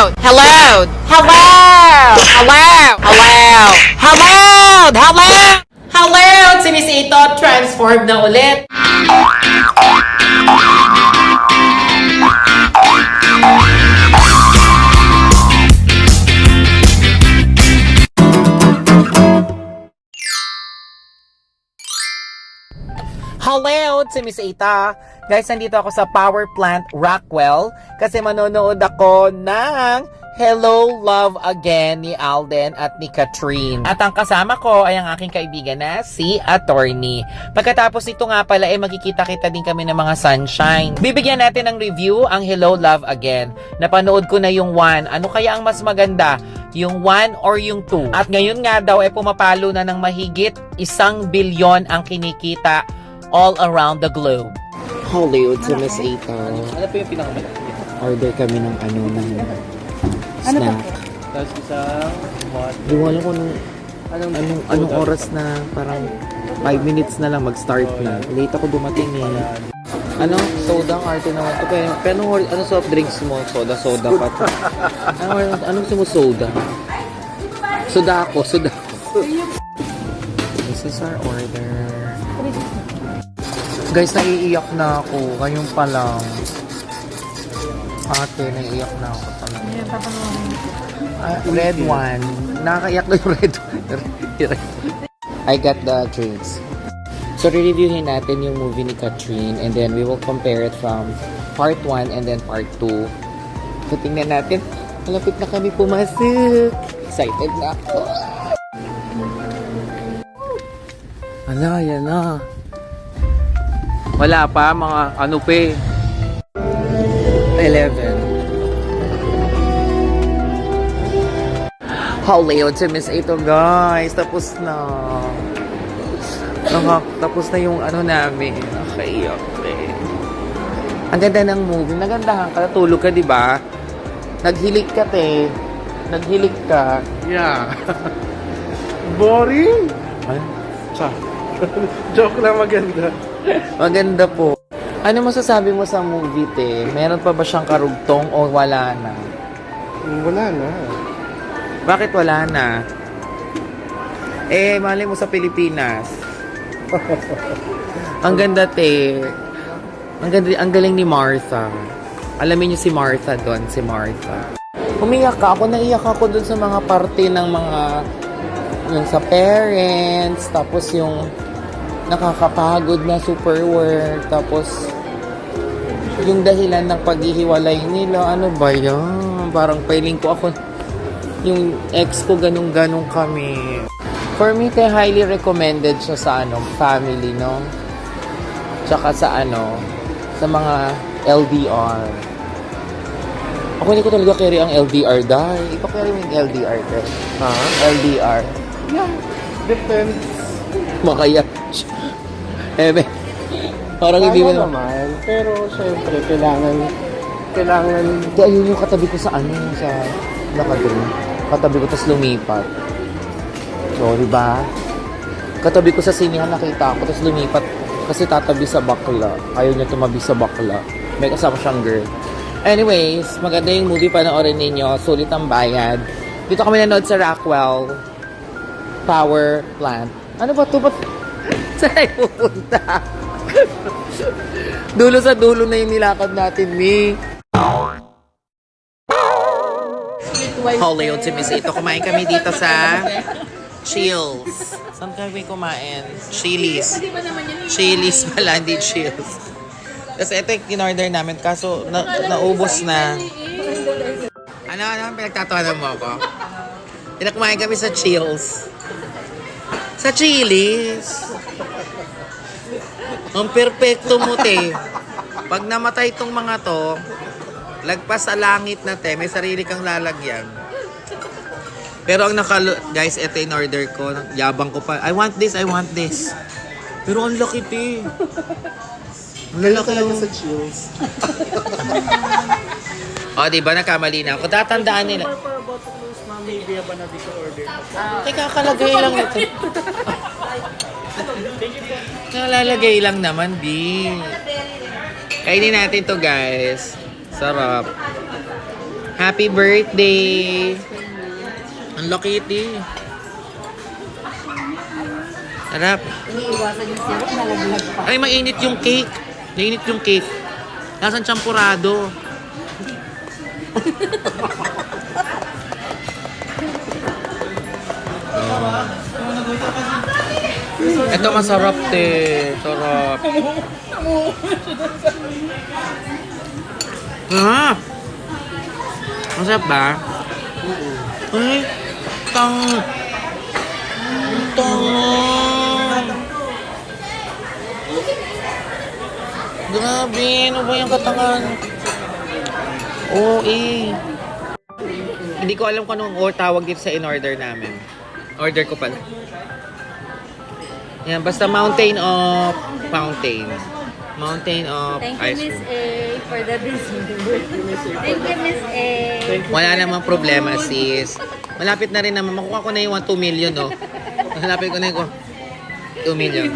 Hello! Hello! Hello! Hello! Hello! Hello! Hello! Hello! Si transformed na ulit. Hello! Si Miss Ita. Guys, nandito ako sa Power Plant Rockwell kasi manonood ako ng Hello Love Again ni Alden at ni Katrine. At ang kasama ko ay ang aking kaibigan na si Attorney. Pagkatapos nito nga pala ay magkikita-kita din kami ng mga sunshine. Bibigyan natin ng review ang Hello Love Again. Napanood ko na yung 1. Ano kaya ang mas maganda? Yung 1 or yung 2? At ngayon nga daw ay pumapalo na ng mahigit isang bilyon ang kinikita all around the globe. Hollywood sa Miss Ita. Ano po yung pinakamalaki? Order kami ng ano ng snack. Tapos isang what? Di ko alam kung anong, Anong, anong, anong oras na parang 5 minutes na lang mag-start na. Late ako dumating eh. Ano? Soda ang arte naman to. Pero, pero anong, ano soft drinks mo? Soda, soda pa to. ano, anong gusto mo soda? Soda ako, soda ako. This is our order. Guys, naiiyak na ako. Ngayon pa lang. Ate, naiiyak na ako talaga. Ah, red one. Nakakaiyak na yung red one. I got the drinks. So, re-reviewin natin yung movie ni Katrine and then we will compare it from part 1 and then part 2. So, tingnan natin. Malapit na kami pumasok. Excited na ako. Ala, yan na. Wala pa, mga ano pa eh. 11. Hollywood si Miss Ito guys. Tapos na. Naka, tapos na yung ano namin. Nakaiyak eh. Ang ganda ng movie. Nagandahan ka. Natulog ka, di ba? Naghilig ka, te. Naghilig ka. Yeah. Boring! Ay, Cha. Joke lang maganda. Maganda po. Ano masasabi mo sa movie, te? Meron pa ba siyang karugtong o wala na? Wala na. Bakit wala na? Eh, mali mo sa Pilipinas. ang ganda, te. Ang, ganda, ang galing ni Martha. Alamin niyo si Martha doon, si Martha. Umiyak ka. Ako naiyak ako doon sa mga parte ng mga yung sa parents, tapos yung nakakapagod na super work, tapos yung dahilan ng paghihiwalay nila, ano ba yan? Parang feeling ko ako, yung ex ko ganun-ganun kami. For me, kaya highly recommended siya sa ano, family, no? Tsaka sa ano, sa mga LDR. Ako hindi ko talaga carry ang LDR dahil. Ikaw carry mo yung LDR, te. Ha? LDR. Yeah. Depends. Makaya. Eh, be, parang hindi mo naman. naman. Pero syempre, kailangan kailangan Hindi, ayun yung katabi ko sa ano, sa lakadro. Katabi ko, tapos lumipat. So, di ba? Katabi ko sa sinihan, nakita ko, tapos lumipat. Kasi tatabi sa bakla. Ayaw niya tumabi sa bakla. May kasama siyang girl. Anyways, maganda yung movie, panoorin ninyo. Sulit ang bayad. Dito kami nanood sa Rockwell Power Plant. Ano ba ito? Ba't saan tayo pupunta? dulo sa dulo na yung nilakad natin, Mi. Hollywood si Miss Ito. Kumain kami dito sa Chills. Saan kami kumain? Chili's. Chili's pala, hindi Chills. Kasi ito yung in-order namin. Kaso, na, naubos na. Ano, ano? Pinagtatawanan mo ako? Pinakkumain kami sa Chills. Sa Chili's. Ang perpekto mo, te. Pag namatay tong mga to, lagpas sa langit na, te, may sarili kang lalagyan. Pero ang nakalo... Guys, ito in order ko. Yabang ko pa. I want this, I want this. Pero ang laki, te. Ang lalaki yung... sa chills. O, di ba? Nagkamali na ako. Tatandaan nila. Maybe ba na dito order? Teka, kalagay lang ito. Nalalagay lang naman, B. Kainin natin to guys. Sarap. Happy birthday! Ang Kitty. Sarap. Iniiwasan yung sirap, nalaglag pa. Ay, mainit yung cake. Mainit yung cake. Nasaan champurado? Ito masarap, te. Sarap. Ah! Masarap ba? Ay, tang... Tang... Grabe, ano ba yung katangan? Oo, eh. Hindi ko alam kung anong tawag dito sa in-order namin. Order ko pala. Yan, basta mountain of fountain. Mountain of Thank you, ice Miss cream. A, for the dessert. Thank you, Miss A. Wala namang problema, sis. Malapit na rin naman. Makuha ko na yung 2 million, no? Malapit ko na yung 2 million.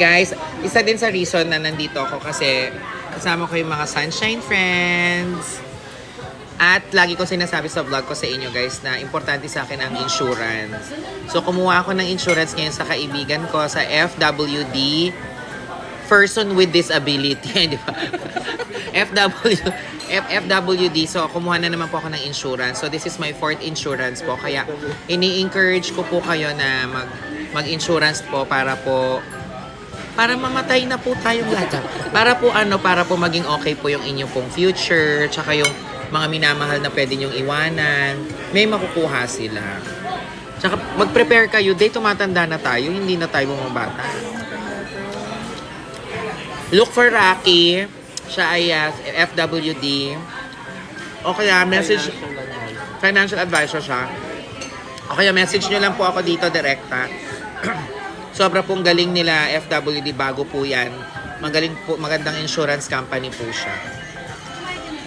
Guys, isa din sa reason na nandito ako kasi kasama ko yung mga sunshine friends. At lagi ko sinasabi sa vlog ko sa inyo guys na importante sa akin ang insurance. So kumuha ako ng insurance ngayon sa kaibigan ko sa FWD person with disability, di ba? FW F- FWD. So kumuha na naman po ako ng insurance. So this is my fourth insurance po. Kaya ini-encourage ko po kayo na mag mag-insurance po para po para mamatay na po tayong lahat. Para po ano, para po maging okay po yung inyong pong future, tsaka yung mga minamahal na pwede nyong iwanan, may makukuha sila. Tsaka mag-prepare kayo, day tumatanda na tayo, hindi na tayo bumabata. Look for Rocky. Siya ay uh, FWD. O kaya message, financial advisor siya. O kaya message nyo lang po ako dito direkta. Sobra pong galing nila FWD bago po yan. Magaling po, magandang insurance company po siya.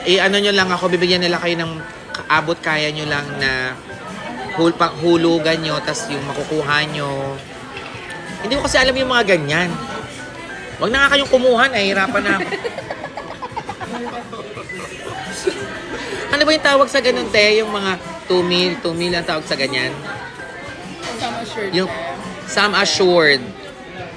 Eh ano nyo lang ako, bibigyan nila kayo ng abot kaya nyo lang na hul, hulugan nyo, tas yung makukuha nyo. Hindi ko kasi alam yung mga ganyan. Huwag na nga kayong kumuha, nahihirapan na ako. ano ba yung tawag sa ganun, te? Yung mga 2 mil, 2 mil ang tawag sa ganyan? Assured Yung sum assured.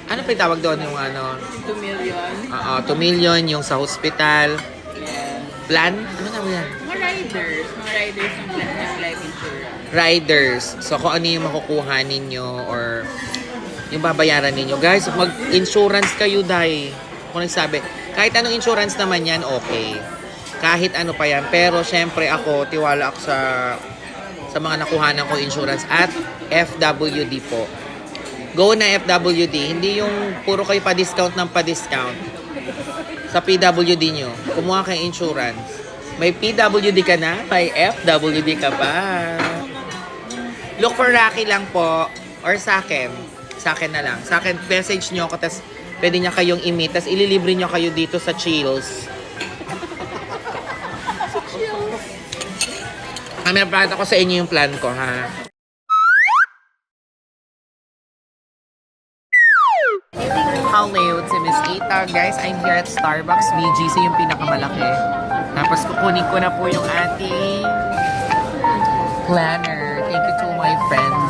Ano pa yung tawag doon? Yung ano? 2 million. Oo, 2 million yung sa hospital. Yes. Plan? Ano tawag yan? Mga riders. Mga riders ng, li- ng life insurance. Riders. So, kung ano yung makukuha ninyo or yung babayaran ninyo. Guys, mag-insurance kayo, dahil Kung nagsabi, kahit anong insurance naman yan, okay. Kahit ano pa yan. Pero, syempre ako, tiwala ako sa sa mga nakuhanan ko insurance at FWD po. Go na FWD. Hindi yung puro kayo pa-discount ng pa-discount. Sa PWD nyo. Kumuha kayo insurance. May PWD ka na, may FWD ka pa. Look for Rocky lang po. Or sa akin. Sa akin na lang. Sa akin, message nyo ako, tas pwede niya kayong i-meet, tas ililibre nyo kayo dito sa Chills. Kami na ko sa inyo yung plan ko, ha? Hello, si Miss Ita. Guys, I'm here at Starbucks. BGC yung pinakamalaki. Tapos kukunin ko na po yung ating planner. Thank you to my friends.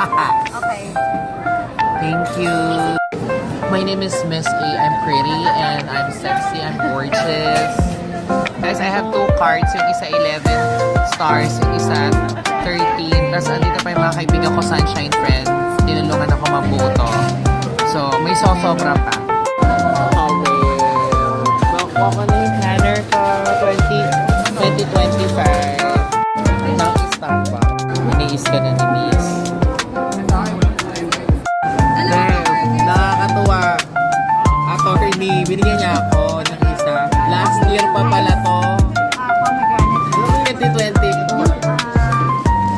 Okay. Thank you. My name is Miss A. I'm pretty and I'm sexy. I'm gorgeous. Guys, I have two cards. Yung isa 11 stars, yung isa 13. Tapos andito pa yung mga kaibigan ko, Sunshine Friends. Tinulungan ako mabuto. So, may sosobra pa. Okay. Makuha ko na yung planner ko. 20, 2025. Ng Starbucks. Iniis ka na ni Miss. Babe, nakakatuwa. Attorney, binigyan niya ako ng isa. Last year pa pala to. Ah, pomegranate. 2020.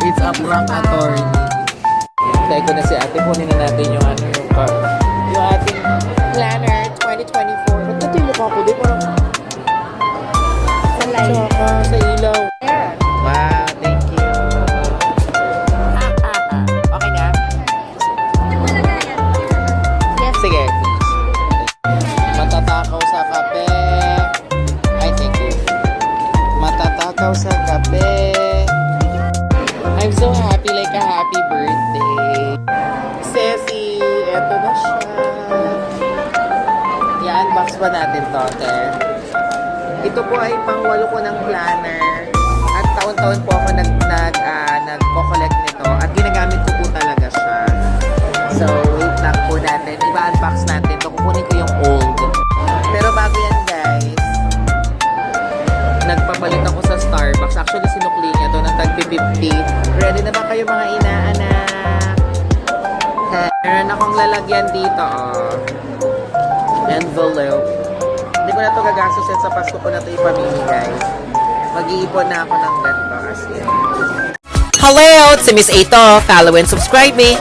It's a prank attorney. Tayo ko na si ate. Kunin na natin yung ano yung. Yung ating planner 2024. Ba't ito yung mukha ko? Di parang sa ilaw. Ba natin to, te? Ito po ay pangwalo ko ng planner. At taon-taon po ako nag, nag, ah, nagko-collect nito. At ginagamit ko po talaga siya. So, wait lang po natin. I-unbox natin to. Kukunin ko yung old. Pero bago yan, guys, nagpapalit ako sa Starbucks. Actually, sinukli niya to ng tag 50. Ready na ba kayo mga inaanak? Meron akong lalagyan dito, oh. Envelope. Ko na to gagastusin sa Pasko ko na to ipamimigay. Mag-iipon na ako ng ganito as in. Hello! Si Miss Ato. Follow and subscribe me.